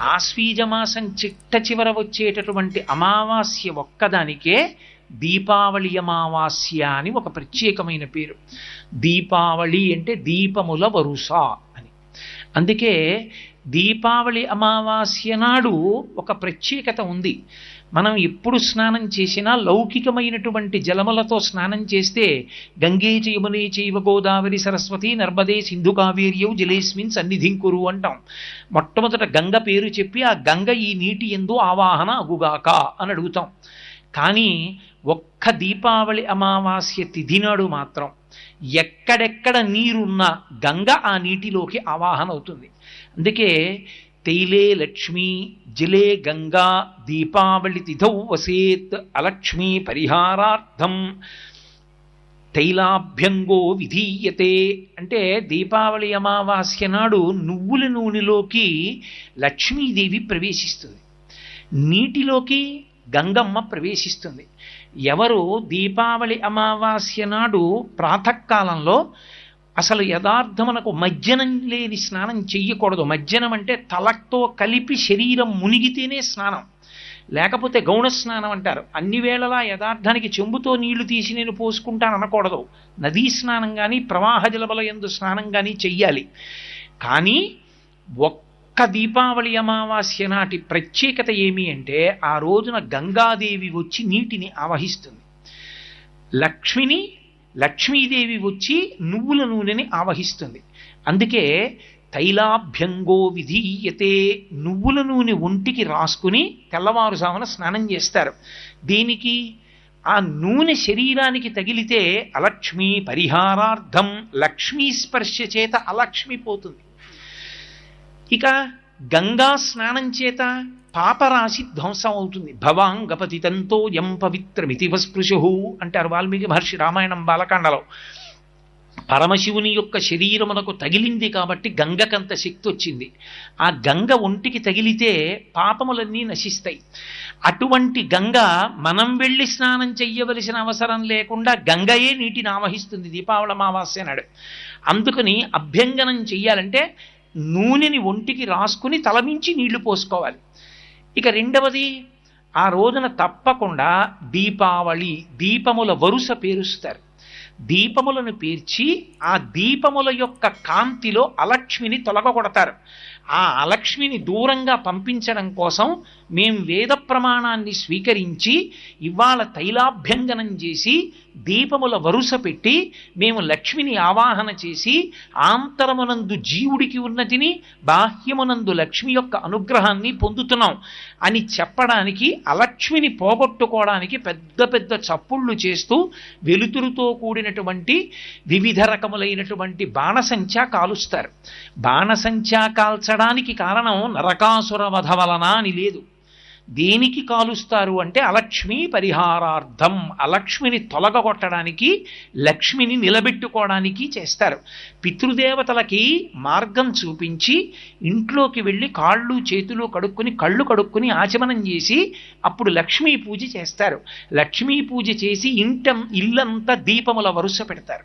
ఆశ్వీజమాసం చిట్ట చివర వచ్చేటటువంటి అమావాస్య ఒక్కదానికే దీపావళి అమావాస్య అని ఒక ప్రత్యేకమైన పేరు. దీపావళి అంటే దీపముల వరుస. అందుకే దీపావళి అమావాస్య నాడు ఒక ప్రత్యేకత ఉంది. మనం ఎప్పుడు స్నానం చేసినా లౌకికమైనటువంటి జలములతో స్నానం చేస్తే గంగే చయమునే చైవ గోదావరి సరస్వతి నర్మదే సింధు కావేర్యవు జలేస్మిన్ సన్నిధింకురు అంటాం. మొట్టమొదట గంగ పేరు చెప్పి ఆ గంగ ఈ నీటి ఎందు ఆవాహన అగుగాక అని అడుగుతాం. కానీ ఒక్క దీపావళి అమావాస్య తిథి నాడు మాత్రం ఎక్కడెక్కడ నీరున్నా గంగ ఆ నీటిలోకి ఆవాహన అవుతుంది అందుకే తైలే లక్ష్మీ జిలే గంగా దీపావళి తిథౌ వసేత్ అలక్ష్మీ పరిహారార్థం. తైలాభ్యంగో విధీయతే. అంటే దీపావళి అమావాస్య నాడు నువ్వుల నూనెలోకి లక్ష్మీదేవి ప్రవేశిస్తుంది. నీటిలోకి గంగమ్మ ప్రవేశిస్తుంది. ఎవరు దీపావళి అమావాస్య నాడు ప్రాతకాలంలో అసలు యథార్థమునకు మజ్జనం లేని స్నానం చెయ్యకూడదు. మజ్జనం అంటే తలతో కలిపి శరీరం మునిగితేనే స్నానం. లేకపోతే గౌణ స్నానం అంటారు. అన్ని వేళలా యథార్థానికి చెంబుతో నీళ్ళు తీసి నేను పోసుకుంటాను అనకూడదు. నదీ స్నానం కానీ ప్రవాహ జలబల ఎందు స్నానం కానీ చెయ్యాలి. కానీ ఒక్క దీపావళి అమావాస్య నాటి ప్రత్యేకత ఏమి అంటే ఆ రోజున గంగాదేవి వచ్చి నీటిని ఆవహిస్తుంది. లక్ష్మిని లక్ష్మీదేవి వచ్చి నువ్వుల నూనెని ఆవహిస్తుంది. అందుకే తైలాభ్యంగో విధీయతే నువ్వుల నూనె ఒంటికి రాసుకుని తెల్లవారుజామున స్నానం చేస్తారు. దీనికి? ఆ నూనె శరీరానికి తగిలితే అలక్ష్మి పరిహారార్థం లక్ష్మీ స్పర్శ చేత అలక్ష్మి పోతుంది. ఇక గంగా స్నానం చేత పాపరాశి ధ్వంసం అవుతుంది. భవాంగపతితంతో యం పవిత్రమితి వస్పృశు అంటారు వాల్మీకి మహర్షి రామాయణం బాలకాండలో. పరమశివుని యొక్క శరీరమునకు తగిలింది కాబట్టి గంగకంత శక్తి వచ్చింది. ఆ గంగ ఒంటికి తగిలితే పాపములన్నీ నశిస్తాయి. అటువంటి గంగ మనం వెళ్ళి స్నానం చెయ్యవలసిన అవసరం లేకుండా గంగయే నీటిని ఆవహిస్తుంది దీపావళి అమావాస్య నాడు. అందుకని అభ్యంగనం చెయ్యాలంటే నూనెని ఒంటికి రాసుకుని తలమించి నీళ్ళు పోసుకోవాలి. ఇక రెండవది ఆ రోజున తప్పకుండా దీపావళి దీపముల వరుస పేరుస్తారు. దీపములను పేర్చి ఆ దీపముల యొక్క కాంతిలో అలక్ష్మిని తొలగొడతారు ఆ అలక్ష్మిని దూరంగా పంపించడం కోసం మేం వేద ప్రమాణాన్ని స్వీకరించి ఇవాళ తైలాభ్యంగనం చేసి దీపముల వరుస పెట్టి మేము లక్ష్మిని ఆవాహన చేసి ఆంతరమునందు జీవుడికి ఉన్నతిని బాహ్యమునందు లక్ష్మి యొక్క అనుగ్రహాన్ని పొందుతున్నాం అని చెప్పడానికి అలక్ష్మిని పోగొట్టుకోవడానికి పెద్ద పెద్ద చప్పుళ్ళు చేస్తూ వెలుతురుతో కూడినటువంటి వివిధ రకములైనటువంటి బాణసంచా కాలుస్తారు. బాణసంచా కాల్చడానికి కారణం నరకాసుర వధ వలన అని లేదు. దేనికి కాలుస్తారు అంటే అలక్ష్మి పరిహారార్థం. అలక్ష్మిని తొలగగొట్టడానికి లక్ష్మిని నిలబెట్టుకోవడానికి చేస్తారు. పితృదేవతలకి మార్గం చూపించి ఇంట్లోకి వెళ్ళి కాళ్ళు చేతులు కడుక్కుని కళ్ళు కడుక్కుని ఆచమనం చేసి అప్పుడు లక్ష్మీ పూజ చేస్తారు. లక్ష్మీ పూజ చేసి ఇంట ఇల్లంతా దీపముల వరుస పెడతారు.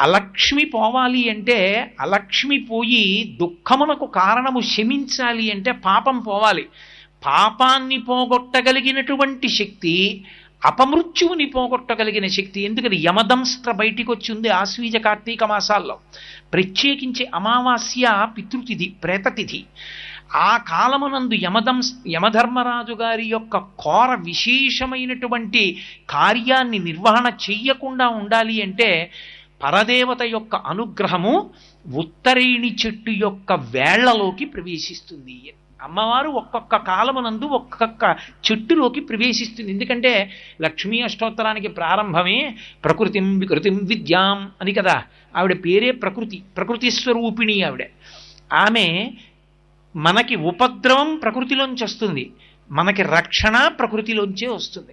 అలక్ష్మి పోవాలి అంటే అలక్ష్మి పోయి దుఃఖమునకు కారణము శమించాలి అంటే పాపం పోవాలి. పాపాన్ని పోగొట్టగలిగినటువంటి శక్తి అపమృత్యువుని పోగొట్టగలిగిన శక్తి. ఎందుకని? యమదంస్త్ర బయటికి వచ్చింది ఆశ్వీజ కార్తీక మాసాల్లో. ప్రత్యేకించి అమావాస్య పితృతిథి ప్రేతతిథి. ఆ కాలమునందు యమదం యమధర్మరాజు గారి యొక్క కోర విశేషమైనటువంటి కార్యాన్ని నిర్వహణ చెయ్యకుండా ఉండాలి అంటే పరదేవత యొక్క అనుగ్రహము ఉత్తరేణి చెట్టు యొక్క వేళ్ళలోకి ప్రవేశిస్తుంది. అమ్మవారు ఒక్కొక్క కాలమునందు ఒక్కొక్క చెట్టులోకి ప్రవేశిస్తుంది. ఎందుకంటే లక్ష్మీ అష్టోత్తరానికి ప్రారంభమే ప్రకృతిం వికృతిం విద్యాం అని కదా. ఆవిడ పేరే ప్రకృతి ప్రకృతి స్వరూపిణి ఆవిడ. ఆమె మనకి ఉపద్రవం ప్రకృతిలోంచి వస్తుంది. మనకి రక్షణ ప్రకృతిలోంచే వస్తుంది.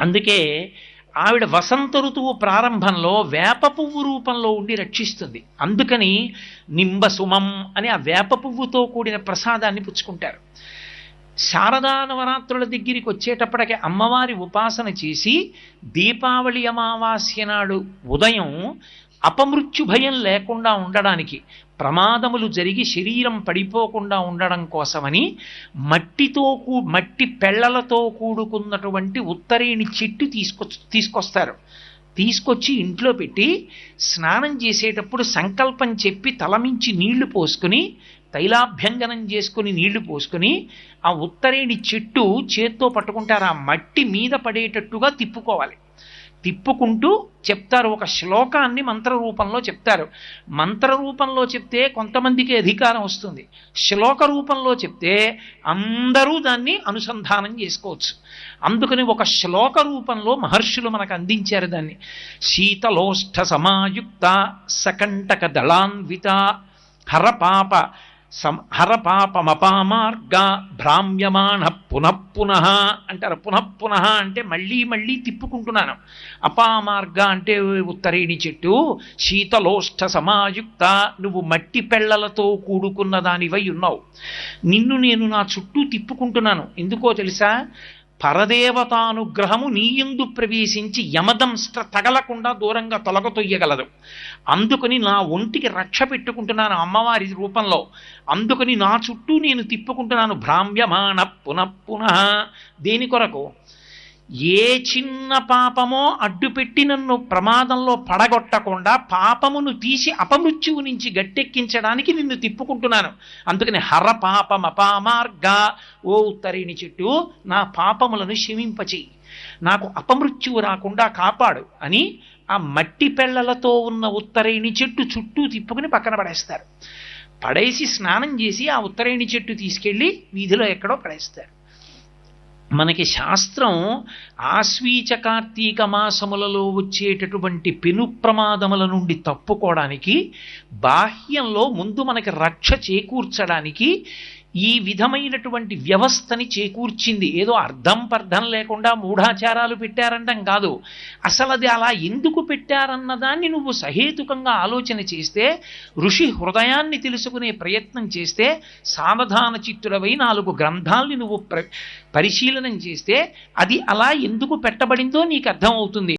అందుకే ఆవిడ వసంత ఋతువు ప్రారంభంలో వేప పువ్వు రూపంలో ఉండి రక్షిస్తుంది. అందుకని నింబసుమం అని ఆ వేప పువ్వుతో కూడిన ప్రసాదాన్ని పుచ్చుకుంటారు. శారదా నవరాత్రుల దగ్గరికి వచ్చేటప్పటికి అమ్మవారి ఉపాసన చేసి దీపావళి అమావాస్య నాడు ఉదయం అపమృత్యు భయం లేకుండా ఉండడానికి ప్రమాదములు జరిగి శరీరం పడిపోకుండా ఉండడం కోసమని మట్టితో కూ మట్టి పెళ్ళలతో కూడుకున్నటువంటి ఉత్తరేణి చెట్టు తీసుకొ తీసుకొస్తారు. తీసుకొచ్చి ఇంట్లో పెట్టి స్నానం చేసేటప్పుడు సంకల్పం చెప్పి తలమించి నీళ్ళు పోసుకుని తైలాభ్యంగనం చేసుకుని నీళ్ళు పోసుకుని ఆ ఉత్తరేణి చెట్టు చేత్తో పట్టుకుంటారు. ఆ మట్టి మీద పడేటట్టుగా తిప్పుకోవాలి. తిప్పుకుంటూ చెప్తారు. ఒక శ్లోకాన్ని మంత్ర రూపంలో చెప్తారు. మంత్ర రూపంలో చెప్తే కొంతమందికి అధికారం వస్తుంది. శ్లోక రూపంలో చెప్తే అందరూ దాన్ని అనుసంధానం చేసుకోవచ్చు. అందుకని ఒక శ్లోక రూపంలో మహర్షులు మనకు అందించారు దాన్ని. శీతలోష్ఠ సమాయుక్త సకంటక దళాన్విత హరపాప సం హరపాపమపామార్గ భ్రామ్యమాణ పునఃపునః అంటారు. పునఃపునః అంటే మళ్ళీ మళ్ళీ తిప్పుకుంటున్నాను. అపామార్గ అంటే ఉత్తరేణి చెట్టు శీతలోష్ఠ సమాయుక్త నువ్వు మట్టి పెళ్ళలతో కూడుకున్న దానివై ఉన్నావు. నిన్ను నేను నా చుట్టూ తిప్పుకుంటున్నాను. ఎందుకో తెలుసా? పరదేవతానుగ్రహము నీయందు ప్రవేశించి యమదంష్ట తగలకుండా దూరంగా తొలగతొయ్యగలదు అందుకని నా ఒంటికి రక్ష పెట్టుకుంటున్నాను అమ్మవారి రూపంలో. అందుకని నా చుట్టూ నేను తిప్పుకుంటున్నాను. భ్రామ్యమాణ పునఃపున దేని కొరకు? ఏ చిన్న పాపమో అడ్డుపెట్టి నన్ను ప్రమాదంలో పడగొట్టకుండా పాపమును తీసి అపమృత్యువు నుంచి గట్టెక్కించడానికి నిన్ను తిప్పుకుంటున్నాను. అందుకని హర పాపం అపామార్గ ఓ ఉత్తరేణి చెట్టు నా పాపములను క్షమింపచేయి. నాకు అపమృత్యువు రాకుండా కాపాడు అని ఆ మట్టి పెళ్ళలతో ఉన్న ఉత్తరేణి చెట్టు చుట్టూ తిప్పుకుని పక్కన పడేస్తారు. పడేసి స్నానం చేసి ఆ ఉత్తరేణి చెట్టు తీసుకెళ్ళి వీధిలో ఎక్కడో పడేస్తారు. మనకి శాస్త్రం ఆశ్వీచ కార్తీక మాసములలో వచ్చేటటువంటి పెను ప్రమాదముల నుండి తప్పుకోవడానికి బాహ్యంలో ముందు మనకి రక్ష చేకూర్చడానికి ఈ విధమైనటువంటి వ్యవస్థని చేకూర్చింది. ఏదో అర్థం పర్థం లేకుండా మూఢాచారాలు పెట్టారంటం కాదు. అసలు అది అలా ఎందుకు పెట్టారన్న దాన్ని నువ్వు సహేతుకంగా ఆలోచన చేస్తే ఋషి హృదయాన్ని తెలుసుకునే ప్రయత్నం చేస్తే సావధాన చిత్తులవై నాలుగు గ్రంథాల్ని నువ్వు ప్ర పరిశీలనం చేస్తే అది అలా ఎందుకు పెట్టబడిందో నీకు అర్థమవుతుంది